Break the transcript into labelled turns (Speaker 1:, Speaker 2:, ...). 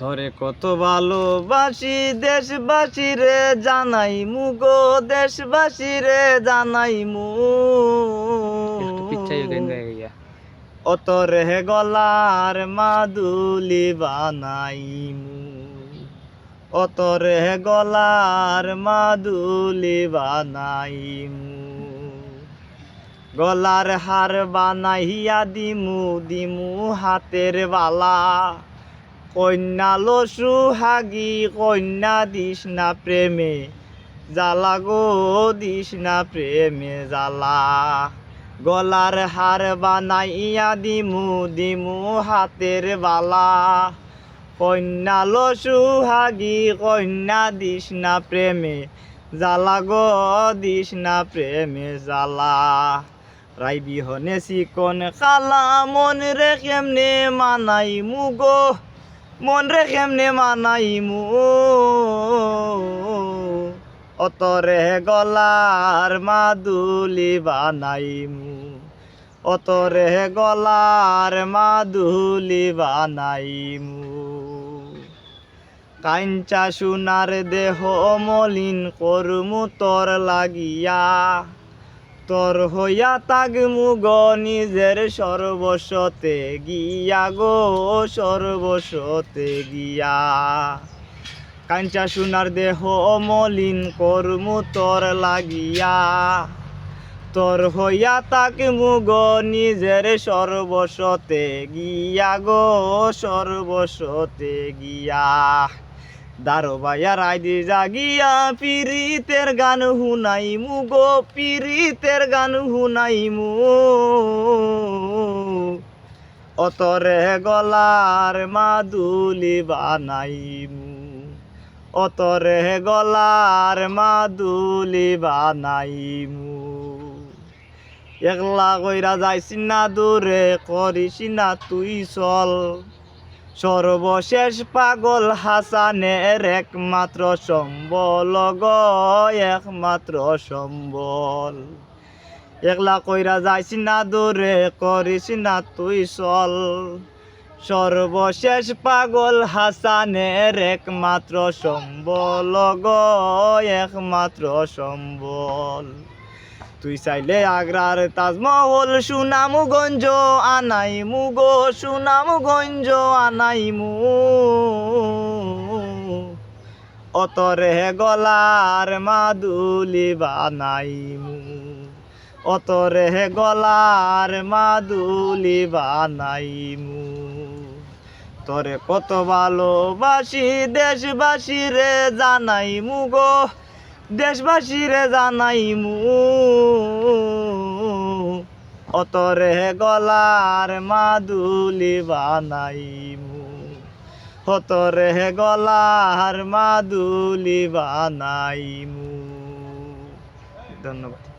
Speaker 1: ধরে কত ভালোবাসি দেশবাসী রে জানাই মুগো দেশবাসী রে জানাই মু
Speaker 2: গিয়া
Speaker 1: অতরে গলার মাদুলি বানাই মু অতরে গলার মাদুলি বানাই মু গলার হার বানাইয়া দিমু দিমু হাতের বালা। কন্যা লসু হাগি কন্যা দিস না প্রেমে, জ্বালা গো দিস না প্রেমে, জ্বালা। গলার হার বানাইয়া দিমু দিমু হাতের বালা। কন্যা লসু হাগি কন্যা দিস না প্রেমে, জ্বালা গো দিস না প্রেমে, জ্বালা। রাই বিহনে চিকন খালা মন রে কেমনে মানাই মুগো মন রে কেমনে মানাই মু অতরে গলার মাদুলি বানাই মু অতরে গলার মাদুলি বানাই মু কাঞ্চা সোনার দেহ মলিন করমু, তোর লাগিয়া তোর হইয়া তাগ মুগ নিজের সর্বস্বতে গিয়া গো সর্বস্বতে গিয়া। কাঞ্চা সোনার দেহ মলিন করমু তোর লাগিয়া। তোর হইয়া তাকে মুগ নিজের সর্বস্বতে গিয়া গো সর্বস্বতে গিয়া। দারো বাইয়া রাইদি জাগিয়া, পিরিতের গান হুনাই মুগ পিরিতের গান হুনাই মু অতরে গলার মাদুলি বানাইমু। অতরে গলার মাদুলি বানাইমু। একলা কইরা যাইছি না দূরে করিস না তুই চল। সর্বশেষ পাগল হাসানের একমাত্র সম্বল গ, একমাত্র সম্বল। একলা কইরা যাইছি না দূরে, করিস না তুই চল। সর্বশেষ পাগল হাসানের একমাত্র সম্বল গ, একমাত্র সম্বল। তুই চাইলে আগ্রার তাজমহল সুনামগঞ্জ আনাই মুগো সুনামগঞ্জ আনাই মু অতরে গলার মাদুলি বানাই মু অতরে গলার মাদুলি বানাই মু তোরে কত ভালোবাসি দেশবাসী রে জানাই মুগো দেশবাসী রে জানাই মু অতরে গলার মাদুলি বানাই মু অতরে গলার মাদুলি বানাই মু ধন্যবাদ।